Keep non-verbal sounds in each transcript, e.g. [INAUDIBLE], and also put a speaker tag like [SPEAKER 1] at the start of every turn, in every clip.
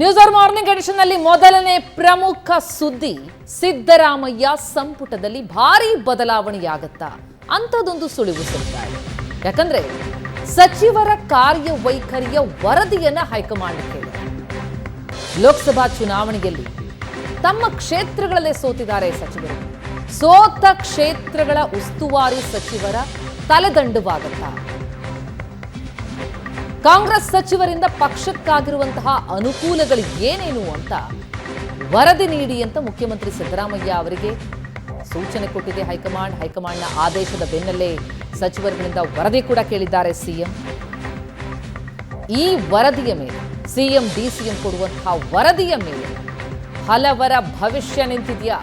[SPEAKER 1] News hour morning ಎಡಿಷನ್ನಲ್ಲಿ ಮೊದಲನೇ ಪ್ರಮುಖ ಸುದ್ದಿ, ಸಿದ್ದರಾಮಯ್ಯ ಸಂಪುಟದಲ್ಲಿ ಭಾರಿ ಬದಲಾವಣೆಯಾಗತ್ತಾ? ಅಂಥದ್ದೊಂದು ಸುಳಿವು ಸಿಗ್ತಾ ಯಾಕಂದ್ರೆ ಸಚಿವರ ಕಾರ್ಯವೈಖರಿಯ ವರದಿಯನ್ನ ಹೈಕಮಾಂಡ್ ಕೇಳಿದೆ. ಲೋಕಸಭಾ ಚುನಾವಣೆಯಲ್ಲಿ ತಮ್ಮ ಕ್ಷೇತ್ರಗಳಲ್ಲೇ ಸೋತಿದ್ದಾರೆ ಸಚಿವರು. ಸೋತ ಕ್ಷೇತ್ರಗಳ ಉಸ್ತುವಾರಿ ಸಚಿವರ ತಲೆದಂಡವಾಗತ್ತಾ? ಕಾಂಗ್ರೆಸ್ ಸಚಿವರಿಂದ ಪಕ್ಷಕ್ಕಾಗಿರುವಂತಹ ಅನುಕೂಲಗಳು ಏನೇನು ಅಂತ ವರದಿ ನೀಡಿ ಅಂತ ಮುಖ್ಯಮಂತ್ರಿ ಸಿದ್ದರಾಮಯ್ಯ ಅವರಿಗೆ ಸೂಚನೆ ಕೊಟ್ಟಿದೆ. ಹೈಕಮಾಂಡ್, ಹೈಕಮಾಂಡ್ನ ಆದೇಶದ ಬೆನ್ನಲ್ಲೇ ಸಚಿವರುಗಳಿಂದ ವರದಿ ಕೂಡ ಕೇಳಿದ್ದಾರೆ ಸಿಎಂ. ಈ ವರದಿಯ ಮೇಲೆ, ಸಿಎಂ, ಡಿಸಿಎಂ ಕೊಡುವಂತಹ ವರದಿಯ ಮೇಲೆ ಹಲವರ ಭವಿಷ್ಯ ನಿಂತಿದೆಯಾ?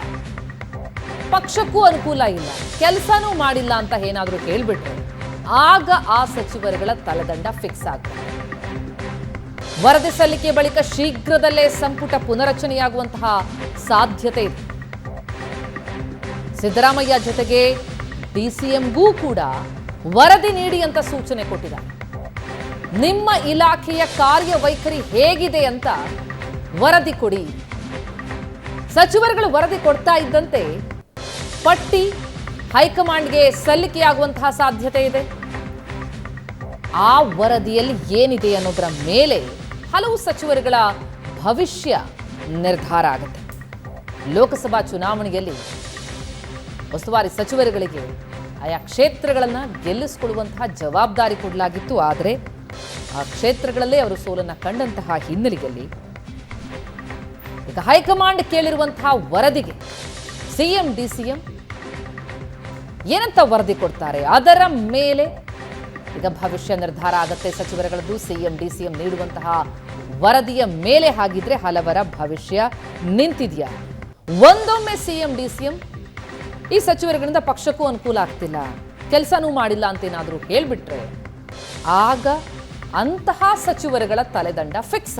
[SPEAKER 1] ಪಕ್ಷಕ್ಕೂ ಅನುಕೂಲ ಇಲ್ಲ, ಕೆಲಸನೂ ಮಾಡಿಲ್ಲ ಅಂತ ಏನಾದರೂ ಹೇಳ್ಬಿಟ್ರೆ ಆಗ ಆ ಸಚಿವರುಗಳ ತಲೆದಂಡ ಫಿಕ್ಸ್ ಆಗುತ್ತೆ ವರದಿ ಸಲ್ಲಿಕೆ ಬಳಿಕ ಶೀಘ್ರದಲ್ಲೇ ಸಂಪುಟ ಪುನರಚನೆಯಾಗುವಂತಹ ಸಾಧ್ಯತೆ ಇದೆ. ಸಿದ್ದರಾಮಯ್ಯ ಜೊತೆಗೆ ಡಿಸಿಎಂಗೂ ಕೂಡ ವರದಿ ನೀಡಿ ಅಂತ ಸೂಚನೆ ಕೊಟ್ಟಿದ್ದಾರೆ. ನಿಮ್ಮ ಇಲಾಖೆಯ ಕಾರ್ಯವೈಖರಿ ಹೇಗಿದೆ ಅಂತ ವರದಿ ಕೊಡಿ. ಸಚಿವರುಗಳು ವರದಿ ಕೊಡ್ತಾ ಇದ್ದಂತೆ ಪಟ್ಟಿ ಹೈಕಮಾಂಡ್ಗೆ ಸಲ್ಲಿಕೆಯಾಗುವಂತಹ ಸಾಧ್ಯತೆ ಇದೆ. ಆ ವರದಿಯಲ್ಲಿ ಏನಿದೆ ಅನ್ನೋದರ ಮೇಲೆ ಹಲವು ಸಚಿವರುಗಳ ಭವಿಷ್ಯ ನಿರ್ಧಾರ ಆಗುತ್ತೆ. ಲೋಕಸಭಾ ಚುನಾವಣೆಯಲ್ಲಿ ಉಸ್ತುವಾರಿ ಸಚಿವರುಗಳಿಗೆ ಆಯಾ ಕ್ಷೇತ್ರಗಳನ್ನು ಗೆಲ್ಲಿಸಿಕೊಳ್ಳುವಂತಹ ಜವಾಬ್ದಾರಿ ಕೊಡಲಾಗಿತ್ತು. ಆದರೆ ಆ ಕ್ಷೇತ್ರಗಳಲ್ಲೇ ಅವರು ಸೋಲನ್ನು ಕಂಡಂತಹ ಹಿನ್ನೆಲೆಯಲ್ಲಿ ಈಗ ಹೈಕಮಾಂಡ್ ಕೇಳಿರುವಂತಹ ವರದಿಗೆ ಸಿಎಂ, ಡಿಸಿಎಂ ಏನಂತ ವರದಿ ಕೊಡ್ತಾರೆ? ಅದರ ಮೇಲೆ ಈಗ ಭವಿಷ್ಯ ನಿರ್ಧಾರ ಆಗತ್ತೆ ಸಚಿವರುಗಳದ್ದು. ಸಿಎಂ ಡಿ ಸಿಎಂ ನೀಡುವಂತಹ ವರದಿಯ ಮೇಲೆ ಹಾಗಿದ್ರೆ ಹಲವರ ಭವಿಷ್ಯ ನಿಂತಿದೆಯಾ? ಒಂದೊಮ್ಮೆ ಸಿಎಂ, ಡಿಸಿಎಂ ಈ ಸಚಿವರುಗಳಿಂದ ಪಕ್ಷಕ್ಕೂ ಅನುಕೂಲ ಆಗ್ತಿಲ್ಲ. ಕೆಲಸನೂ ಮಾಡಿಲ್ಲ ಅಂತ ಏನಾದರೂ ಹೇಳಿಬಿಟ್ರೆ ಆಗ ಅಂತಹ ಸಚಿವರುಗಳ ತಲೆದಂಡ ಫಿಕ್ಸ್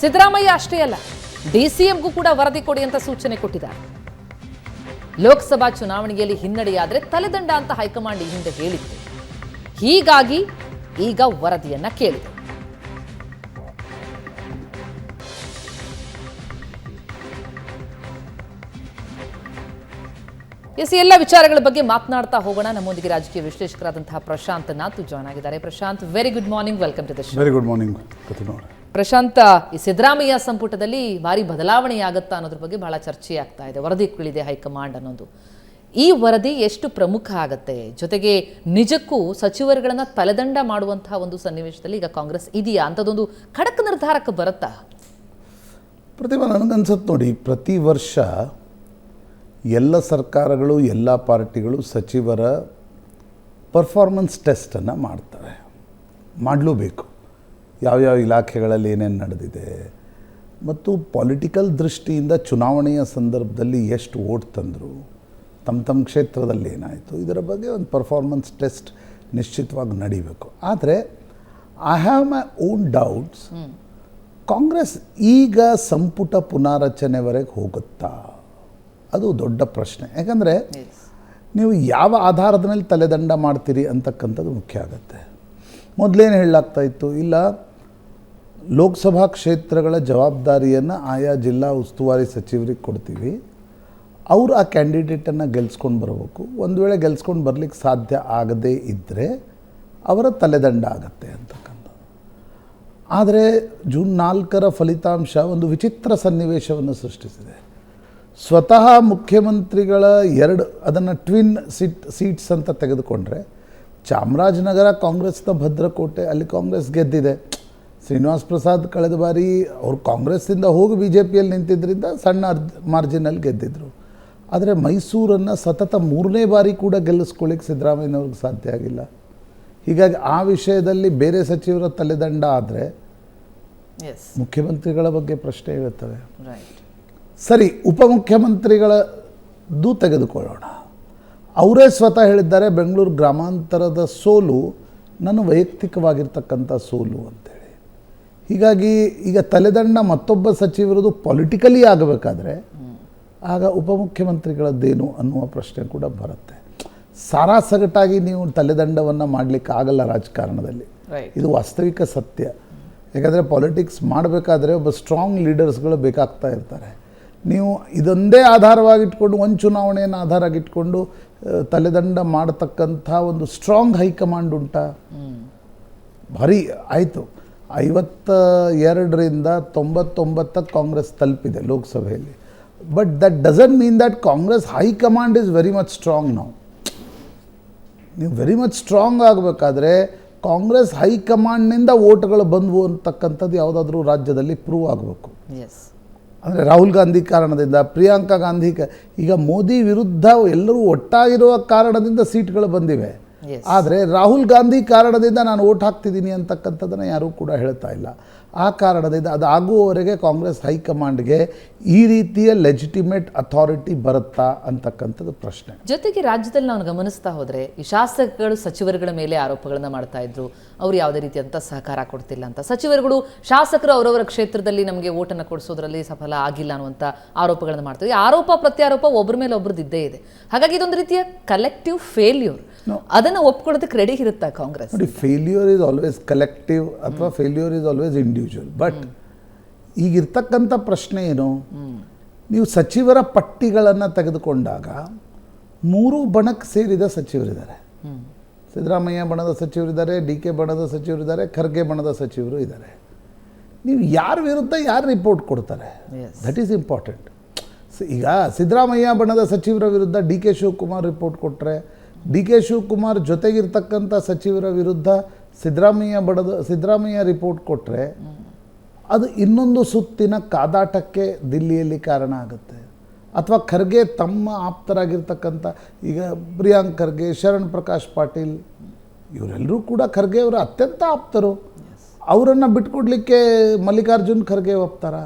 [SPEAKER 1] ಸಿದ್ದರಾಮಯ್ಯ ಅಷ್ಟೇ ಅಲ್ಲ, ಡಿಸಿಎಂಗೂ ಕೂಡ ವರದಿ ಕೊಡಿ ಅಂತ ಸೂಚನೆ ಕೊಟ್ಟಿದ್ದಾರೆ. ಲೋಕಸಭಾ ಚುನಾವಣೆಯಲ್ಲಿ ಹಿನ್ನಡೆಯಾದರೆ ತಲೆದಂಡ ಅಂತ ಹೈಕಮಾಂಡ್ ಈ ಹಿಂದೆ ಹೇಳಿತ್ತು. ಹೀಗಾಗಿ ಈಗ ವರದಿಯನ್ನ ಕೇಳಿ ಎಸ್ ಎಲ್ಲ ವಿಚಾರಗಳ ಬಗ್ಗೆ ಮಾತನಾಡ್ತಾ ಹೋಗೋಣ. ನಮ್ಮೊಂದಿಗೆ ರಾಜಕೀಯ ವಿಶ್ಲೇಷಕರಾದಂತಹ ಪ್ರಶಾಂತ್ ನಾತು ಜಾಯ್ನ್ ಆಗಿದ್ದಾರೆ. Prashant very good morning welcome to the
[SPEAKER 2] very good morning
[SPEAKER 1] Prashanta, ಈ ಸಿದ್ದರಾಮಯ್ಯ ಸಂಪುಟದಲ್ಲಿ ಭಾರಿ ಬದಲಾವಣೆ ಆಗುತ್ತಾ ಅನ್ನೋದ್ರ ಬಗ್ಗೆ ಬಹಳ ಚರ್ಚೆ ಆಗ್ತಾ ಇದೆ. ವರದಿ ಕುಳಿದೆ ಹೈಕಮಾಂಡ್ ಅನ್ನೋದು. ಈ ವರದಿ ಎಷ್ಟು ಪ್ರಮುಖ ಆಗತ್ತೆ? ಜೊತೆಗೆ ನಿಜಕ್ಕೂ ಸಚಿವರುಗಳನ್ನ ತಲೆದಂಡ ಮಾಡುವಂತಹ ಒಂದು ಸನ್ನಿವೇಶದಲ್ಲಿ ಈಗ ಕಾಂಗ್ರೆಸ್ ಇದೆಯಾ? ಅಂಥದ್ದೊಂದು ಖಡಕ್ ನಿರ್ಧಾರಕ್ಕೆ ಬರುತ್ತಾ?
[SPEAKER 2] ಪ್ರತಿಭಾ ನನಗನ್ಸುತ್ತೆ ನೋಡಿ, ಪ್ರತಿ ವರ್ಷ ಎಲ್ಲ ಸರ್ಕಾರಗಳು, ಎಲ್ಲ ಪಾರ್ಟಿಗಳು ಸಚಿವರ ಪರ್ಫಾರ್ಮೆನ್ಸ್ ಟೆಸ್ಟನ್ನು ಮಾಡ್ತಾರೆ. ಮಾಡಲೂಬೇಕು. ಯಾವ್ಯಾವ ಇಲಾಖೆಗಳಲ್ಲಿ ಏನೇನು ನಡೆದಿದೆ? ಮತ್ತು ಪೊಲಿಟಿಕಲ್ ದೃಷ್ಟಿಯಿಂದ ಚುನಾವಣೆಯ ಸಂದರ್ಭದಲ್ಲಿ ಎಷ್ಟು ಓಟ್ ತಂದರು? ತಮ್ಮ ತಮ್ಮ ಕ್ಷೇತ್ರದಲ್ಲಿ ಏನಾಯಿತು? ಇದರ ಬಗ್ಗೆ ಒಂದು ಪರ್ಫಾರ್ಮೆನ್ಸ್ ಟೆಸ್ಟ್ ನಿಶ್ಚಿತವಾಗಿ ನಡೀಬೇಕು. ಆದರೆ I have my own doubts Congress ಈಗ ಸಂಪುಟ ಪುನಾರಚನೆವರೆಗೆ ಹೋಗುತ್ತಾ? ಅದು ದೊಡ್ಡ ಪ್ರಶ್ನೆ. ಯಾಕಂದರೆ ನೀವು ಯಾವ ಆಧಾರದ ಮೇಲೆ ತಲೆದಂಡ ಮಾಡ್ತೀರಿ ಅಂತಕ್ಕಂಥದ್ದು ಮುಖ್ಯ ಆಗುತ್ತೆ. ಮೊದಲೇನು ಹೇಳಲಾಗ್ತಾ ಇತ್ತು? ಇಲ್ಲ ಲೋಕಸಭಾ ಕ್ಷೇತ್ರಗಳ ಜವಾಬ್ದಾರಿಯನ್ನು ಆಯಾ ಜಿಲ್ಲಾ ಉಸ್ತುವಾರಿ ಸಚಿವರಿಗೆ ಕೊಡ್ತೀವಿ. ಅವರು ಆ ಕ್ಯಾಂಡಿಡೇಟನ್ನು ಗೆಲ್ಸ್ಕೊಂಡು ಬರಬೇಕು. ಒಂದು ವೇಳೆ ಗೆಲ್ಸ್ಕೊಂಡು ಬರಲಿಕ್ಕೆ ಸಾಧ್ಯ ಆಗದೇ ಇದ್ದರೆ ಅವರ ತಲೆದಂಡ ಆಗತ್ತೆ ಅಂತಕ್ಕಂಥ ಆದರೆ ಜೂನ್ ನಾಲ್ಕರ ಫಲಿತಾಂಶ ಒಂದು ವಿಚಿತ್ರ ಸನ್ನಿವೇಶವನ್ನು ಸೃಷ್ಟಿಸಿದೆ. ಸ್ವತಃ ಮುಖ್ಯಮಂತ್ರಿಗಳ ಎರಡು ಅದನ್ನು ಟ್ವಿನ್ ಸಿಟ್ ಸೀಟ್ಸ್ ಅಂತ ತೆಗೆದುಕೊಂಡ್ರೆ ಚಾಮರಾಜನಗರ ಕಾಂಗ್ರೆಸ್ನ ಭದ್ರಕೋಟೆ ಅಲ್ಲಿ ಕಾಂಗ್ರೆಸ್ ಗೆದ್ದಿದೆ. ಶ್ರೀನಿವಾಸ್ ಪ್ರಸಾದ್ ಕಳೆದ ಬಾರಿ ಅವರು ಕಾಂಗ್ರೆಸ್ಸಿಂದ ಹೋಗಿ ಬಿ ಜೆ ಪಿಯಲ್ಲಿ ನಿಂತಿದ್ದರಿಂದ ಸಣ್ಣ ಅರ್ಧ ಮಾರ್ಜಿನಲ್ಲಿ ಗೆದ್ದಿದ್ರು. ಆದರೆ ಮೈಸೂರನ್ನು ಸತತ ಮೂರನೇ ಬಾರಿ ಕೂಡ ಗೆಲ್ಲಿಸ್ಕೊಳ್ಳಿಕ್ಕೆ ಸಿದ್ದರಾಮಯ್ಯನವ್ರಿಗೆ ಸಾಧ್ಯ ಆಗಿಲ್ಲ. ಹೀಗಾಗಿ ಆ ವಿಷಯದಲ್ಲಿ ಬೇರೆ ಸಚಿವರ ತಲೆದಂಡ ಆದರೆ ಮುಖ್ಯಮಂತ್ರಿಗಳ ಬಗ್ಗೆ ಪ್ರಶ್ನೆ ಇರುತ್ತವೆ. ಸರಿ ಉಪಮುಖ್ಯಮಂತ್ರಿಗಳದ್ದು ತೆಗೆದುಕೊಳ್ಳೋಣ. ಅವರೇ ಸ್ವತಃ ಹೇಳಿದ್ದಾರೆ ಬೆಂಗಳೂರು ಗ್ರಾಮಾಂತರದ ಸೋಲು ನನ್ನ ವೈಯಕ್ತಿಕವಾಗಿರ್ತಕ್ಕಂಥ ಸೋಲು ಅಂತೇಳಿ ಹೀಗಾಗಿ ಈಗ ತಲೆದಂಡ ಮತ್ತೊಬ್ಬ ಸಚಿವರದು ಪೊಲಿಟಿಕಲಿ ಆಗಬೇಕಾದ್ರೆ ಆಗ ಉಪಮುಖ್ಯಮಂತ್ರಿಗಳದ್ದೇನು ಅನ್ನುವ ಪ್ರಶ್ನೆ ಕೂಡ ಬರುತ್ತೆ. ಸಾರಾಸಗಟಾಗಿ ನೀವು ತಲೆದಂಡವನ್ನು ಮಾಡಲಿಕ್ಕೆ ಆಗಲ್ಲ ರಾಜಕಾರಣದಲ್ಲಿ. ಇದು ವಾಸ್ತವಿಕ ಸತ್ಯ. ಯಾಕಂದರೆ ಪಾಲಿಟಿಕ್ಸ್ ಮಾಡಬೇಕಾದ್ರೆ ಒಬ್ಬ ಸ್ಟ್ರಾಂಗ್ ಲೀಡರ್ಸ್ಗಳು ಬೇಕಾಗ್ತಾ ಇರ್ತಾರೆ. ನೀವು ಇದೊಂದೇ ಆಧಾರವಾಗಿಟ್ಕೊಂಡು ಒಂದು ಚುನಾವಣೆಯನ್ನು ಆಧಾರವಾಗಿಟ್ಕೊಂಡು ತಲೆದಂಡ ಮಾಡತಕ್ಕಂಥ ಒಂದು ಸ್ಟ್ರಾಂಗ್ ಹೈಕಮಾಂಡ್ ಉಂಟಾ? ಭಾರಿ ಆಯಿತು. ಐವತ್ತ ಎರಡರಿಂದ ತೊಂಬತ್ತೊಂಬತ್ತಕ್ಕೆ ಕಾಂಗ್ರೆಸ್ ತಲುಪಿದೆ ಲೋಕಸಭೆಯಲ್ಲಿ. But that doesn't mean that Congress high command is very much strong ನಾವು ನೀವು ವೆರಿ ಮಚ್ ಸ್ಟ್ರಾಂಗ್ ಆಗಬೇಕಾದ್ರೆ ಕಾಂಗ್ರೆಸ್ ಹೈಕಮಾಂಡ್ನಿಂದ ಓಟ್ಗಳು ಬಂದವು ಅಂತಕ್ಕಂಥದ್ದು ಯಾವುದಾದ್ರೂ ರಾಜ್ಯದಲ್ಲಿ ಪ್ರೂವ್ ಆಗಬೇಕು.
[SPEAKER 1] ಎಸ್
[SPEAKER 2] ಅಂದರೆ ರಾಹುಲ್ ಗಾಂಧಿ ಕಾರಣದಿಂದ ಪ್ರಿಯಾಂಕಾ ಗಾಂಧಿ ಈಗ ಮೋದಿ ವಿರುದ್ಧ ಎಲ್ಲರೂ ಒಟ್ಟಾಗಿರುವ ಕಾರಣದಿಂದ ಸೀಟ್ಗಳು ಬಂದಿವೆ. ಆದರೆ ರಾಹುಲ್ ಗಾಂಧಿ ಕಾರಣದಿಂದ ನಾನು ಓಟ್ ಹಾಕ್ತಿದ್ದೀನಿ ಅಂತಕ್ಕಂಥದ್ದನ್ನು ಯಾರೂ ಕೂಡ ಹೇಳ್ತಾ ಇಲ್ಲ. ಆ ಕಾರಣದಿಂದ ಅದು ಆಗುವವರೆಗೆ ಕಾಂಗ್ರೆಸ್ ಹೈಕಮಾಂಡ್ಗೆ ಈ ರೀತಿಯ ಲೆಜಿಟಿಮೇಟ್ ಅಥಾರಿಟಿ ಬರುತ್ತಾ ಅಂತಕ್ಕಂಥದ್ದು ಪ್ರಶ್ನೆ.
[SPEAKER 1] ಜೊತೆಗೆ ರಾಜ್ಯದಲ್ಲಿ ನಾವು ಗಮನಿಸ್ತಾ ಹೋದರೆ ಈ ಶಾಸಕಗಳು ಸಚಿವರುಗಳ ಮೇಲೆ ಆರೋಪಗಳನ್ನು ಮಾಡ್ತಾ ಇದ್ರು. ಅವ್ರು ಯಾವುದೇ ರೀತಿಯಂಥ ಸಹಕಾರ ಕೊಡ್ತಿಲ್ಲ ಅಂತ. ಸಚಿವರುಗಳು ಶಾಸಕರು ಅವರವರ ಕ್ಷೇತ್ರದಲ್ಲಿ ನಮಗೆ ಓಟನ್ನು ಕೊಡಿಸೋದ್ರಲ್ಲಿ ಸಫಲ ಆಗಿಲ್ಲ ಅನ್ನುವಂಥ ಆರೋಪಗಳನ್ನು ಮಾಡ್ತಾರೆ ಈ ಆರೋಪ ಪ್ರತ್ಯಾರೋಪ ಒಬ್ಬರ ಮೇಲೆ ಒಬ್ರದ್ದು ಇದ್ದೇ ಇದೆ. ಹಾಗಾಗಿ ಇದೊಂದು ರೀತಿಯ ಕಲೆಕ್ಟಿವ್ ಫೇಲ್ಯೂರ್ ಅದನ್ನು ಒಪ್ಕೊಳ್ಳೋದಕ್ಕೆ ರೆಡಿ ಇರುತ್ತಾ ಕಾಂಗ್ರೆಸ್?
[SPEAKER 2] ನೋಡಿ ಫೇಲ್ಯೂರ್ ಇಸ್ ಆಲ್ವೇಸ್ ಕಲೆಕ್ಟಿವ್ ಅಥವಾ failure is always individual but ಈಗಿರ್ತಕ್ಕಂಥ ಪ್ರಶ್ನೆ ಏನು? ನೀವು ಸಚಿವರ ಪಟ್ಟಿಗಳನ್ನು ತೆಗೆದುಕೊಂಡಾಗ ಮೂರು ಬಣಕ್ಕೆ ಸೇರಿದ ಸಚಿವರಿದ್ದಾರೆ. ಸಿದ್ದರಾಮಯ್ಯ ಬಣದ ಸಚಿವರಿದ್ದಾರೆ ಡಿ ಕೆ ಬಣದ ಸಚಿವರಿದ್ದಾರೆ ಖರ್ಗೆ ಬಣದ ಸಚಿವರು ಇದ್ದಾರೆ. ನೀವು ಯಾರ ವಿರುದ್ಧ ಯಾರು ರಿಪೋರ್ಟ್ ಕೊಡ್ತಾರೆ. ದಟ್ ಈಸ್ ಇಂಪಾರ್ಟೆಂಟ್ ಈಗ ಸಿದ್ದರಾಮಯ್ಯ ಬಣದ ಸಚಿವರ ವಿರುದ್ಧ ಡಿ ಕೆ ಶಿವಕುಮಾರ್ ರಿಪೋರ್ಟ್ ಕೊಟ್ಟರೆ ಡಿ ಕೆ ಶಿವಕುಮಾರ್ ಜೊತೆಗಿರ್ತಕ್ಕಂಥ ಸಚಿವರ ವಿರುದ್ಧ ಸಿದ್ದರಾಮಯ್ಯ ಬಡದು, ಸಿದ್ದರಾಮಯ್ಯ ರಿಪೋರ್ಟ್ ಕೊಟ್ಟರೆ ಅದು ಇನ್ನೊಂದು ಸುತ್ತಿನ ಕಾದಾಟಕ್ಕೆ ದಿಲ್ಲಿಯಲ್ಲಿ ಕಾರಣ ಆಗುತ್ತೆ. ಅಥವಾ ಖರ್ಗೆ ತಮ್ಮ ಆಪ್ತರಾಗಿರ್ತಕ್ಕಂಥ, ಈಗ ಪ್ರಿಯಾಂಕ್ ಖರ್ಗೆ, ಶರಣ್ ಪ್ರಕಾಶ್ ಪಾಟೀಲ್, ಇವರೆಲ್ಲರೂ ಕೂಡ ಖರ್ಗೆ ಅವರು ಅತ್ಯಂತ ಆಪ್ತರು. ಅವರನ್ನು ಬಿಟ್ಕೊಡ್ಲಿಕ್ಕೆ ಮಲ್ಲಿಕಾರ್ಜುನ್ ಖರ್ಗೆ ಒಪ್ತಾರ?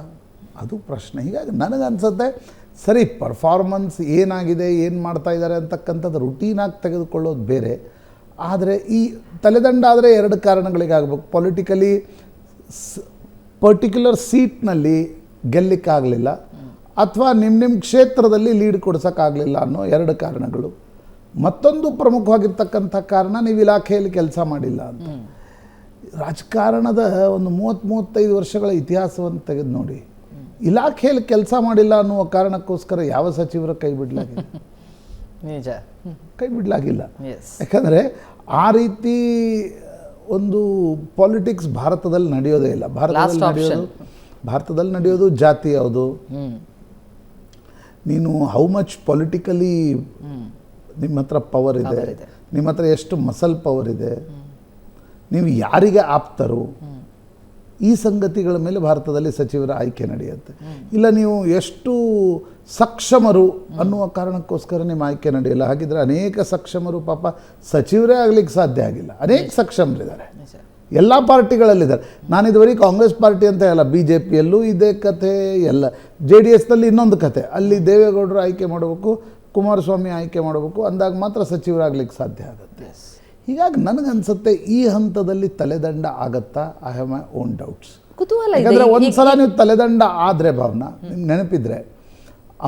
[SPEAKER 2] ಅದು ಪ್ರಶ್ನೆ. ಹೀಗಾಗಿ ನನಗನ್ಸುತ್ತೆ ಸರಿ ಪರ್ಫಾರ್ಮೆನ್ಸ್ ಏನಾಗಿದೆ, ಏನು ಮಾಡ್ತಾ ಇದ್ದಾರೆ ಅಂತಕ್ಕಂಥದ್ದು ರುಟೀನಾಗಿ ತೆಗೆದುಕೊಳ್ಳೋದು ಬೇರೆ. ಆದರೆ ಈ ತಲೆದಂಡ ಆದರೆ ಎರಡು ಕಾರಣಗಳಿಗಾಗಬೇಕು. Politically particular ಸೀಟ್ನಲ್ಲಿ ಗೆಲ್ಲಿಕ್ಕಾಗಲಿಲ್ಲ. ಅಥವಾ ನಿಮ್ಮ ನಿಮ್ಮ ಕ್ಷೇತ್ರದಲ್ಲಿ ಲೀಡ್ ಕೊಡ್ಸೋಕ್ಕಾಗಲಿಲ್ಲ ಅನ್ನೋ ಎರಡು ಕಾರಣಗಳು. ಮತ್ತೊಂದು ಪ್ರಮುಖವಾಗಿರ್ತಕ್ಕಂಥ ಕಾರಣ ನೀವು ಇಲಾಖೆಯಲ್ಲಿ ಕೆಲಸ ಮಾಡಿಲ್ಲ ಅಂತ. ರಾಜಕಾರಣದ ಒಂದು ಮೂವತ್ತು ಮೂವತ್ತೈದು ವರ್ಷಗಳ ಇತಿಹಾಸವನ್ನು ತೆಗೆದು ನೋಡಿ ಇಲಾಖೆಯಲ್ಲಿ ಕೆಲಸ ಮಾಡಿಲ್ಲ ಅನ್ನುವ ಕಾರಣಕ್ಕೋಸ್ಕರ ಯಾವ ಸಚಿವರ ಕೈ ಬಿಡಲಾಗಿಲ್ಲ [LAUGHS]
[SPEAKER 1] ನಿಜ.
[SPEAKER 2] ಕೈ ಬಿಡಲಾಗಿಲ್ಲ. ಯಾಕಂದರೆ ಆ ರೀತಿ ಒಂದು ಪಾಲಿಟಿಕ್ಸ್ ಭಾರತದಲ್ಲಿ ನಡೆಯೋದೇ ಇಲ್ಲ. ಭಾರತದಲ್ಲಿ ನಡೆಯೋದು ಭಾರತದಲ್ಲಿ ನಡೆಯೋದು ಜಾತಿ ಯಾವುದು? ನೀನು ಹೌ ಮಚ್ ಪೊಲಿಟಿಕಲಿ ನಿಮ್ಮ ಹತ್ರ ಪವರ್ ಇದೆ. ನಿಮ್ಮ ಹತ್ರ ಎಷ್ಟು ಮಸಲ್ ಪವರ್ ಇದೆ? ನೀವು ಯಾರಿಗೆ ಆಪ್ತರು? ಈ ಸಂಗತಿಗಳ ಮೇಲೆ ಭಾರತದಲ್ಲಿ ಸಚಿವರ ಆಯ್ಕೆ ನಡೆಯುತ್ತೆ. ಇಲ್ಲ ನೀವು ಎಷ್ಟು ಸಕ್ಷಮರು ಅನ್ನುವ ಕಾರಣಕ್ಕೋಸ್ಕರ ನಿಮ್ಮ ಆಯ್ಕೆ ನಡೆಯಲ್ಲ. ಹಾಗಿದ್ರೆ ಅನೇಕ ಸಕ್ಷಮರು ಪಾಪ ಸಚಿವರೇ ಆಗ್ಲಿಕ್ಕೆ ಸಾಧ್ಯ ಆಗಿಲ್ಲ. ಅನೇಕ ಸಕ್ಷಮರಿದ್ದಾರೆ. ಎಲ್ಲ ಪಾರ್ಟಿಗಳಲ್ಲಿದ್ದಾರೆ. ನಾನು ಇದುವರೆಗೆ ಕಾಂಗ್ರೆಸ್ ಪಾರ್ಟಿ ಅಂತ ಹೇಳಲ್ಲ ಬಿ ಜೆ ಪಿಯಲ್ಲೂ ಇದೇ ಕಥೆ ಎಲ್ಲ ಜೆ ಡಿ ಎಸ್ನಲ್ಲಿ ಇನ್ನೊಂದು ಕಥೆ. ಅಲ್ಲಿ ದೇವೇಗೌಡರು ಆಯ್ಕೆ ಮಾಡಬೇಕು ಕುಮಾರಸ್ವಾಮಿ ಆಯ್ಕೆ ಮಾಡಬೇಕು ಅಂದಾಗ ಮಾತ್ರ ಸಚಿವರಾಗಲಿಕ್ಕೆ ಸಾಧ್ಯ ಆಗುತ್ತೆ. ಹೀಗಾಗಿ ನನಗನ್ಸುತ್ತೆ ಈ ಹಂತದಲ್ಲಿ ತಲೆದಂಡ ಆಗತ್ತಾ? I have my own doubts
[SPEAKER 1] ಕುತೂಹಲ
[SPEAKER 2] ಯಾಕಂದರೆ ಒಂದು ಸಲ ನೀವು ತಲೆದಂಡ ಆದರೆ ಭಾವನ ನಿಮ್ಗೆ ನೆನಪಿದ್ರೆ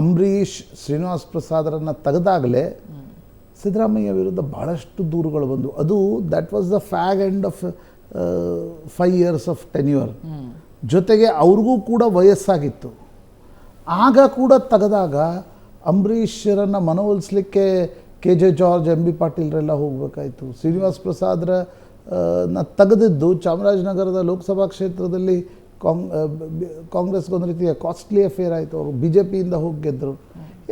[SPEAKER 2] ಅಂಬರೀಷ್ ಶ್ರೀನಿವಾಸ್ ಪ್ರಸಾದರನ್ನು ತೆಗೆದಾಗಲೇ ಸಿದ್ದರಾಮಯ್ಯ ವಿರುದ್ಧ ಭಾಳಷ್ಟು ದೂರುಗಳು ಬಂದವು. ಅದು that was the fag end of five years of tenure ಜೊತೆಗೆ ಅವ್ರಿಗೂ ಕೂಡ ವಯಸ್ಸಾಗಿತ್ತು. ಆಗ ಕೂಡ ತೆಗೆದಾಗ ಅಂಬರೀಷರನ್ನು ಮನವೊಲಿಸ್ಲಿಕ್ಕೆ K J George, M B ಪಾಟೀಲ್ರೆಲ್ಲ ಹೋಗಬೇಕಾಯಿತು. ಶ್ರೀನಿವಾಸ್ ಪ್ರಸಾದ್ರ ನ ತೆಗೆದಿದ್ದು ಚಾಮರಾಜನಗರದ ಲೋಕಸಭಾ ಕ್ಷೇತ್ರದಲ್ಲಿ ಕಾಂಗ್ ಕಾಂಗ್ರೆಸ್ಗೊಂದು ರೀತಿಯ ಕಾಸ್ಟ್ಲಿ ಅಫೇರ್ ಆಯಿತು. ಅವರು ಬಿ ಜೆ ಪಿಯಿಂದ ಹೋಗಿ ಗೆದ್ದರು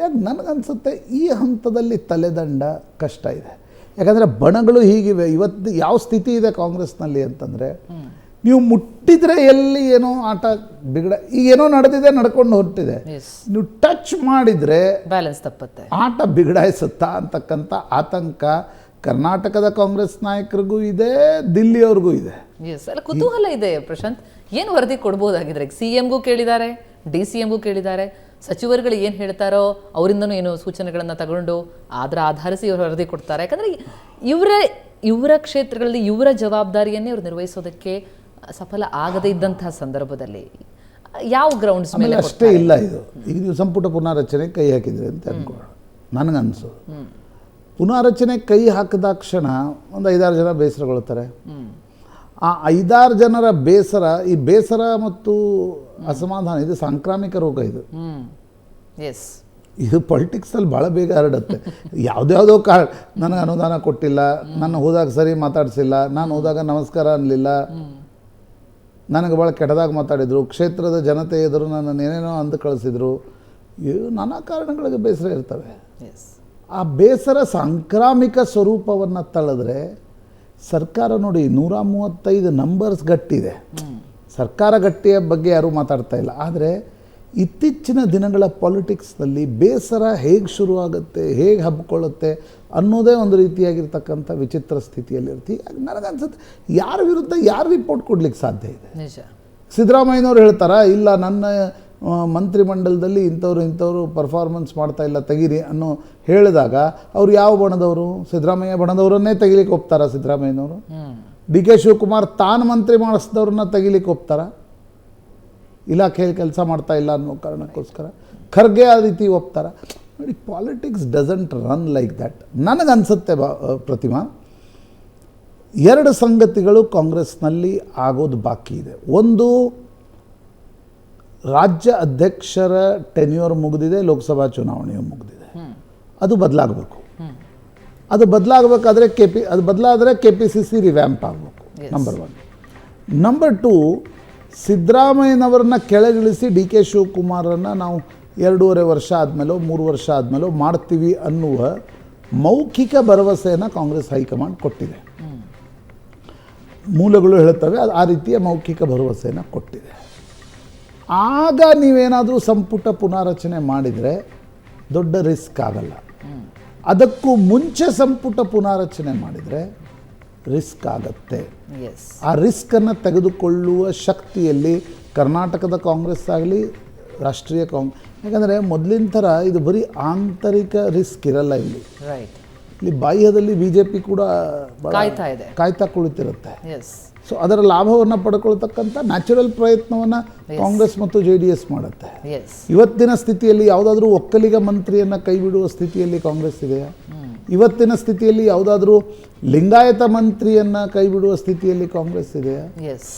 [SPEAKER 2] ಯಾಕೆ ನನಗನ್ಸುತ್ತೆ ಈ ಹಂತದಲ್ಲಿ ತಲೆದಂಡ ಕಷ್ಟ ಇದೆ. ಯಾಕಂದರೆ ಬಣಗಳು ಹೀಗಿವೆ. ಇವತ್ತು ಯಾವ ಸ್ಥಿತಿ ಇದೆ ಕಾಂಗ್ರೆಸ್ನಲ್ಲಿ ಅಂತಂದರೆ ನೀವು ಮುಟ್ಟಿದ್ರೆ ಎಲ್ಲಿ ಏನೋ ಆಟ ಬಿಗಡ ಈಗ ಏನೋ ನಡೆದಿದೆ ನಡ್ಕೊಂಡು ಹೊರಟಿದೆ. ನೀವು ಟಚ್ ಮಾಡಿದರೆ
[SPEAKER 1] ಬ್ಯಾಲೆನ್ಸ್ ತಪ್ಪತ್ತೆ.
[SPEAKER 2] ಆಟ ಬಿಗಡಾಯಿಸುತ್ತಾ ಅಂತಕ್ಕಂಥ ಆತಂಕ ಕರ್ನಾಟಕದ ಕಾಂಗ್ರೆಸ್ ನಾಯಕರಿಗೂ ಇದೆ ದಿಲ್ಲಿಯವ್ರಿಗೂ ಇದೆ.
[SPEAKER 1] ಕುತೂಹಲ ಇದೆ ಪ್ರಶಾಂತ್. ಏನು ವರದಿ ಕೊಡ್ಬೋದಾಗಿದ್ರೆ? ಸಿ ಎಂಗೂ ಕೇಳಿದ್ದಾರೆ ಡಿ ಸಿ ಎಂಗೂ ಕೇಳಿದ್ದಾರೆ. ಸಚಿವರುಗಳು ಏನು ಹೇಳ್ತಾರೋ ಅವರಿಂದನೂ ಏನು ಸೂಚನೆಗಳನ್ನು ತಗೊಂಡು ಅದರ ಆಧರಿಸಿ ಇವರು ವರದಿ ಕೊಡ್ತಾರೆ. ಯಾಕಂದ್ರೆ ಇವರ ಇವರ ಕ್ಷೇತ್ರಗಳಲ್ಲಿ ಇವರ ಜವಾಬ್ದಾರಿಯನ್ನೇ ಇವರು ನಿರ್ವಹಿಸೋದಕ್ಕೆ ಸಫಲ ಆಗದೇ ಇದ್ದಂತಹ ಸಂದರ್ಭದಲ್ಲಿ ಯಾವ ಗ್ರೌಂಡ್ಸ್ ಮೇಲೆ
[SPEAKER 2] ಅಷ್ಟೇ ಇಲ್ಲ ಇದು. ಈಗ ನೀವು ಸಂಪುಟ ಪುನಾರಚನೆ ಕೈ ಹಾಕಿದ್ರಿ ಅಂತ ಅನ್ಕೊಳ್ಳೋಣ. ನನಗನ್ಸೋದು ಪುನಾರಚನೆ ಕೈ ಹಾಕಿದ ಕ್ಷಣ ಒಂದು ಐದಾರು ಜನ ಬೇಸರಗೊಳ್ತಾರೆ ಆ ಐದಾರು ಜನರ ಬೇಸರ ಈ ಬೇಸರ ಮತ್ತು ಅಸಮಾಧಾನ ಇದು ಸಾಂಕ್ರಾಮಿಕ ರೋಗ ಇದು.
[SPEAKER 1] ಎಸ್
[SPEAKER 2] ಇದು ಪೊಲಿಟಿಕ್ಸಲ್ಲಿ ಭಾಳ ಬೇಗ ಹರಡುತ್ತೆ. ಯಾವುದ್ಯಾವುದೋ ಕಾರಣ ನನಗೆ ಅನುದಾನ ಕೊಟ್ಟಿಲ್ಲ ನನ್ನ ಹೋದಾಗ ಸರಿ ಮಾತಾಡಿಸಿಲ್ಲ ನಾನು ಹೋದಾಗ ನಮಸ್ಕಾರ ಅನ್ನಲಿಲ್ಲ ನನಗೆ ಭಾಳ ಕೆಟ್ಟದಾಗಿ ಮಾತಾಡಿದರು ಕ್ಷೇತ್ರದ ಜನತೆ ಎದುರು ನನ್ನನ್ನು ಏನೇನೋ ಅಂದು ಕಳಿಸಿದ್ರು ಇವು ನಾನಾ ಕಾರಣಗಳಿಗೆ ಬೇಸರ ಇರ್ತವೆ. ಆ ಬೇಸರ ಸಾಂಕ್ರಾಮಿಕ ಸ್ವರೂಪವನ್ನು ತಳೆದ್ರೆ ಸರ್ಕಾರ ನೋಡಿ ನೂರ ಮೂವತ್ತೈದು ನಂಬರ್ಸ್ ಗಟ್ಟಿದೆ. ಸರ್ಕಾರ ಗಟ್ಟಿಯ ಬಗ್ಗೆ ಯಾರೂ ಮಾತಾಡ್ತಾ ಇಲ್ಲ. ಆದರೆ ಇತ್ತೀಚಿನ ದಿನಗಳ ಪಾಲಿಟಿಕ್ಸ್ನಲ್ಲಿ ಬೇಸರ ಹೇಗೆ ಶುರುವಾಗುತ್ತೆ ಹೇಗೆ ಹಬ್ಕೊಳ್ಳುತ್ತೆ ಅನ್ನೋದೇ ಒಂದು ರೀತಿಯಾಗಿರ್ತಕ್ಕಂಥ ವಿಚಿತ್ರ ಸ್ಥಿತಿಯಲ್ಲಿರುತ್ತೆ ನನಗೆ ನನಗನ್ಸುತ್ತೆ ಯಾರ ವಿರುದ್ಧ ಯಾರು ರಿಪೋರ್ಟ್ ಕೊಡ್ಲಿಕ್ಕೆ ಸಾಧ್ಯ ಇದೆ? ಸಿದ್ದರಾಮಯ್ಯನವ್ರು ಹೇಳ್ತಾರಾ ಇಲ್ಲ ನನ್ನ ಮಂತ್ರಿಮಂಡಲದಲ್ಲಿ ಇಂಥವ್ರು ಇಂಥವ್ರು ಪರ್ಫಾರ್ಮೆನ್ಸ್ ಮಾಡ್ತಾ ಇಲ್ಲ ತೆಗೀರಿ ಅನ್ನೋ ಹೇಳಿದಾಗ ಅವ್ರು ಯಾವ ಬಣದವರು? ಸಿದ್ದರಾಮಯ್ಯ ಬಣದವರನ್ನೇ ತೆಗಿಲಿಕ್ಕೆ ಒಪ್ತಾರ ಸಿದ್ದರಾಮಯ್ಯನವರು? ಡಿ ಕೆ ಶಿವಕುಮಾರ್ ತಾನು ಮಂತ್ರಿ ಮಾಡಿಸಿದವ್ರನ್ನ ತೆಗಿಲಿಕ್ಕೆ ಒಪ್ತಾರ? ಇಲಾಖೆಯಲ್ಲಿ ಕೆಲಸ ಮಾಡ್ತಾ ಇಲ್ಲ ಅನ್ನೋ ಕಾರಣಕ್ಕೋಸ್ಕರ ಖರ್ಗೆ ಆ ರೀತಿ ಒಪ್ತಾರ. ನೋಡಿ politics doesn't run like that ನನಗನ್ಸುತ್ತೆ ಬಾ ಪ್ರತಿಮಾ. ಎರಡು ಸಂಗತಿಗಳು ಕಾಂಗ್ರೆಸ್ನಲ್ಲಿ ಆಗೋದು ಬಾಕಿ ಇದೆ. ಒಂದು ರಾಜ್ಯ ಅಧ್ಯಕ್ಷರ ಟೆನ್ಯೂರ್ ಮುಗಿದಿದೆ ಲೋಕಸಭಾ ಚುನಾವಣೆಯು ಮುಗಿದಿದೆ. ಅದು ಬದಲಾಗಬೇಕು. ಅದು ಬದಲಾಗಬೇಕಾದ್ರೆ ಕೆ ಪಿ ಅದು ಬದಲಾದರೆ K P C C revamp ಆಗಬೇಕು ನಂಬರ್ ಒನ್ ನಂಬರ್ ಟು ಸಿದ್ದರಾಮಯ್ಯನವರನ್ನ ಕೆಳಗಿಳಿಸಿ ಡಿ ಕೆ ಶಿವಕುಮಾರನ್ನು ನಾವು ಎರಡೂವರೆ ವರ್ಷ ಆದಮೇಲೋ, ಮೂರು ವರ್ಷ ಆದಮೇಲೋ ಮಾಡ್ತೀವಿ ಅನ್ನುವ ಮೌಖಿಕ ಭರವಸೆಯನ್ನು ಕಾಂಗ್ರೆಸ್ ಹೈಕಮಾಂಡ್ ಕೊಟ್ಟಿದೆ. ಮೂಲಗಳು ಹೇಳ್ತವೆ, ಅದು ಆ ರೀತಿಯ ಮೌಖಿಕ ಭರವಸೆಯನ್ನು ಕೊಟ್ಟಿದೆ. ಆಗ ನೀವೇನಾದರೂ ಸಂಪುಟ ಪುನಾರಚನೆ ಮಾಡಿದರೆ ದೊಡ್ಡ ರಿಸ್ಕ್ ಆಗಲ್ಲ. ಅದಕ್ಕೂ ಮುಂಚೆ ಸಂಪುಟ ಪುನಾರಚನೆ ಮಾಡಿದರೆ ರಿಸ್ಕ್ ಆಗತ್ತೆ. ಆ ರಿಸ್ಕನ್ನು ತೆಗೆದುಕೊಳ್ಳುವ ಶಕ್ತಿಯಲ್ಲಿ ಕರ್ನಾಟಕದ ಕಾಂಗ್ರೆಸ್ ಆಗಲಿ ರಾಷ್ಟ್ರೀಯ ಕಾಂಗ್ರೆಸ್ ಯಾಕಂದರೆ ಮೊದಲಿನ ಥರ ಇದು ಬರೀ ಆಂತರಿಕ ರಿಸ್ಕ್ ಇರಲ್ಲ ಇಲ್ಲಿ.
[SPEAKER 1] ರೈಟ್
[SPEAKER 2] ಇಲ್ಲಿ ಬಾಹ್ಯದಲ್ಲಿ ಬಿ ಜೆ ಪಿ ಕೂಡ
[SPEAKER 1] ಕಾಯ್ತಾ ಇದೆ.
[SPEAKER 2] ಕಾಯ್ತಾ ಕುಳಿತಿರುತ್ತೆ. ಸೊ ಅದರ ಲಾಭವನ್ನು ಪಡ್ಕೊಳ್ತಕ್ಕಂಥ ನ್ಯಾಚುರಲ್ ಪ್ರಯತ್ನವನ್ನು ಕಾಂಗ್ರೆಸ್ ಮತ್ತು ಜೆ ಡಿ ಎಸ್ ಮಾಡುತ್ತೆ. ಇವತ್ತಿನ ಸ್ಥಿತಿಯಲ್ಲಿ ಯಾವುದಾದ್ರೂ ಒಕ್ಕಲಿಗ ಮಂತ್ರಿಯನ್ನು ಕೈಬಿಡುವ ಸ್ಥಿತಿಯಲ್ಲಿ ಕಾಂಗ್ರೆಸ್ ಇದೆಯಾ? ಇವತ್ತಿನ ಸ್ಥಿತಿಯಲ್ಲಿ ಯಾವುದಾದ್ರೂ ಲಿಂಗಾಯತ ಮಂತ್ರಿಯನ್ನು ಕೈಬಿಡುವ ಸ್ಥಿತಿಯಲ್ಲಿ ಕಾಂಗ್ರೆಸ್
[SPEAKER 1] ಇದೆ.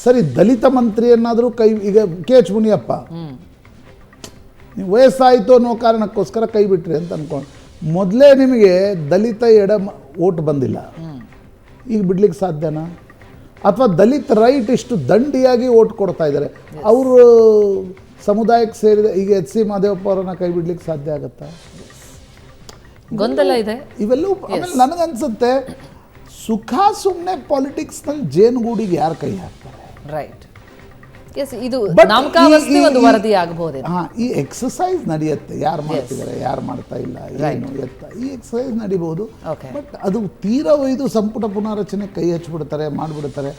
[SPEAKER 2] ಸರಿ ದಲಿತ ಮಂತ್ರಿಯನ್ನಾದರೂ ಕೈ ಈಗ ಕೆ ಎಚ್ ಮುನಿಯಪ್ಪ. ನೀವು ವಯಸ್ಸಾಯಿತು ಅನ್ನೋ ಕಾರಣಕ್ಕೋಸ್ಕರ ಕೈ ಬಿಟ್ರಿ ಅಂತ ಅನ್ಕೊಂಡು ಮೊದಲೇ ನಿಮಗೆ ದಲಿತ ಎಡ ಓಟ್ ಬಂದಿಲ್ಲ. ಈಗ ಬಿಡ್ಲಿಕ್ಕೆ ಸಾಧ್ಯನಾ? ಅಥವಾ ದಲಿತ ರೈಟ್ ಇಷ್ಟು ದಂಡಿಯಾಗಿ ಓಟ್ ಕೊಡ್ತಾ ಇದ್ದಾರೆ. ಅವರು ಸಮುದಾಯಕ್ಕೆ ಸೇರಿದ ಈಗ ಎಚ್ ಸಿ ಮಾದೇವಪ್ಪ ಅವರನ್ನ ಕೈ ಬಿಡ್ಲಿಕ್ಕೆ ಸಾಧ್ಯ ಆಗತ್ತಾ?
[SPEAKER 1] ಗೊಂದಲ ಇದೆ.
[SPEAKER 2] ಇವೆಲ್ಲವೂ ಆಮೇಲೆ ನನಗನ್ಸುತ್ತೆ ಸುಖ ಸುಮ್ಮನೆ ಪಾಲಿಟಿಕ್ಸ್ನಲ್ಲಿ ಜೇನುಗೂಡಿಗೆ ಯಾರು ಕೈ ಹಾಕ್ತಾರೆ?
[SPEAKER 1] ರೈಟ್ ಎಸ್ ಇದು ನಾಮಕಾವಸ್ಥೆ ಒಂದು ವರದಿ ಆಗಬಹುದೇನೋ
[SPEAKER 2] ಹಾ ಈ ಎಕ್ಸಸೈಸ್ ನಡೆಯುತ್ತೆ. ಯಾರು ಮಾಡ್ತಿದ್ದಾರೆ ಯಾರು ಮಾಡ್ತಾ ಇಲ್ಲ ಏನು ಎತ್ತ? ಈ ಎಕ್ಸಸೈಸ್ ನಡಿಬಹುದು ಬಟ್ ಅದು ತೀರಾ ಒಯ್ದು ಸಂಪುಟ ಪುನಾರಚನೆ ಕೈ ಹಚ್ಚಿಬಿಡ್ತಾರೆ ಮಾಡಿಬಿಡ್ತಾರೆ.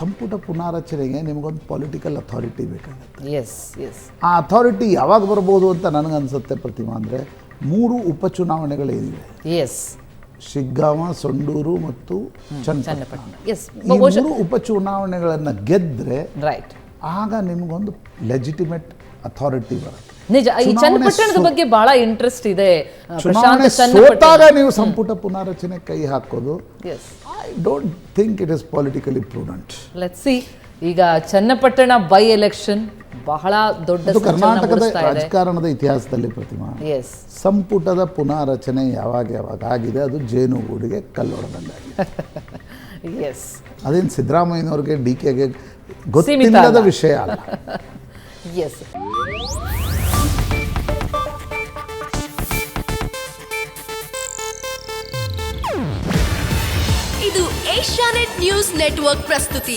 [SPEAKER 2] ಸಂಪುಟ ಪುನಾರಚನೆಗೆ ನಿಮಗೊಂದು ಪೊಲಿಟಿಕಲ್ ಅಥಾರಿಟಿ ಬೇಕಾಗುತ್ತೆ.
[SPEAKER 1] ಎಸ್ ಎಸ್
[SPEAKER 2] ಆ ಅಥಾರಿಟಿ ಯಾವಾಗ ಬರ್ಬೋದು ಅಂತ ನನಗನ್ಸುತ್ತೆ ಪ್ರತಿಮಾ ಅಂದರೆ ಮೂರು ಉಪಚುನಾವಣೆಗಳೇನಿವೆ
[SPEAKER 1] ಎಸ್
[SPEAKER 2] ಶಿಗ್ಗಾಂವ ಸೊಂಡೂರು ಮತ್ತು ಚನ್ನಪಟ್ಟಣ. ಮೂರು ಉಪಚುನಾವಣೆಗಳನ್ನು ಗೆದ್ದರೆ
[SPEAKER 1] ರೈಟ್
[SPEAKER 2] ಆಗ ನಿಮಗೊಂದು ಲೆಜಿಟಿಮೇಟ್ ಅಥಾರಿಟಿ ಬರುತ್ತೆ.
[SPEAKER 1] ನಿಜ. ಈ ಚನ್ನಪಟ್ಟಣದ ಬಗ್ಗೆ ಬಹಳ ಇಂಟ್ರೆಸ್ಟ್ ಇದೆ.
[SPEAKER 2] ಚುನಾವಣೆ ಸೋತಾಗ ನೀವು ಸಂಪುಟ ಪುನಾರಚನೆ ಕೈ ಹಾಕೋದು.
[SPEAKER 1] Yes
[SPEAKER 2] I don't think it is politically prudent
[SPEAKER 1] let see ಈಗ ಚನ್ನಪಟ್ಟಣ ಬೈ ಎಲೆಕ್ಷನ್ ಬಹಳ ದೊಡ್ಡ
[SPEAKER 2] ಕರ್ನಾಟಕದ ರಾಜಕಾರಣದ ಇತಿಹಾಸದಲ್ಲಿ ಪ್ರತಿಮಾ.
[SPEAKER 1] ಎಸ್
[SPEAKER 2] ಸಂಪುಟದ ಪುನಾರಚನೆ ಯಾವಾಗ ಯಾವಾಗ ಆಗಿದೆ ಅದು ಜೇನುಗೂಡಿಗೆ ಕಲ್ಲೊಡೆದಂಗಾಗಿದೆ
[SPEAKER 1] ಎಸ್ [LAUGHS]
[SPEAKER 2] ಅದೇನು ಸಿದ್ದರಾಮಯ್ಯನವ್ರಿಗೆ ಡಿ ಕೆಗೆ ಗೊತ್ತಿಲ್ಲದ ವಿಷಯ ಅಲ್ಲ. [LAUGHS]
[SPEAKER 1] ಎಸ್
[SPEAKER 3] ಇದು ಏಷ್ಯಾನೆಟ್ ನ್ಯೂಸ್ ನೆಟ್ವರ್ಕ್ ಪ್ರಸ್ತುತಿ.